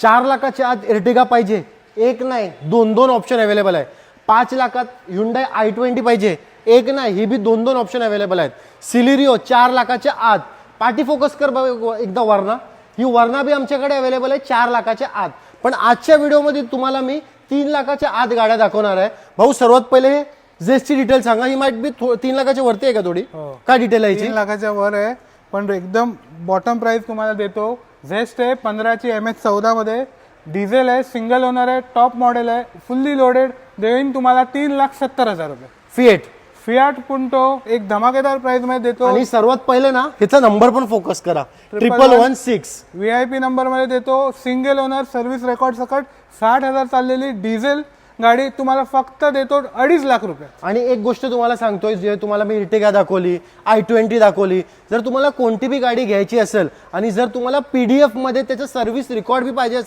चार लाखाच्या आत एर्टिगा पाहिजे. एक नाही दोन दोन ऑप्शन अवेलेबल आहे पाच लाखात हुंडाय आय ट्वेंटी पाहिजे. एक नाही ही बी दोन दोन ऑप्शन अवेलेबल आहेत. सिलिरिओ चार लाखाच्या आत. पार्टी फोकस कर एकदा वरना ही वरना बी आमच्याकडे अवेलेबल आहे चार लाखाच्या आत. पण आजच्या व्हिडिओमध्ये तुम्हाला मी तीन लाखाच्या आत गाड्या दाखवणार आहे. भाऊ सर्वात पहिले जेसची डिटेल सांगा. ही माहिती बी तीन लाखाच्या वरती आहे का थोडी? हो. काय डिटेल आहे तीन लाखाच्या वर आहे. पण एकदम बॉटम प्राइस तुम्हाला देतो. झेस्ट आहे पंधराची एम एच चौदा मध्ये डिझेल आहे सिंगल ओनर आहे टॉप मॉडेल आहे फुल्ली लोडेड देईन तुम्हाला तीन लाख सत्तर हजार रुपये. फिएट फियाट पुंटो एक धमाकेदार प्राइसमध्ये देतो. आणि सर्वात पहिले ना ह्याचा नंबर पण फोकस करा. Triple one six V I P नंबरमध्ये देतो. सिंगल ओनर सर्व्हिस रेकॉर्ड सकट. साठ हजार चाललेली डिझेल गाडी तुम्हाला फक्त देतो अडीच लाख रुपये. आणि एक गोष्ट तुम्हाला सांगतोय जे तुम्हाला मी इर्टिगा दाखवली आय ट्वेंटी दाखवली जर तुम्हाला कोणती बी गाडी घ्यायची असेल आणि जर तुम्हाला पी डी मध्ये त्याचं सर्व्हिस रेकॉर्ड बी पाहिजे असेल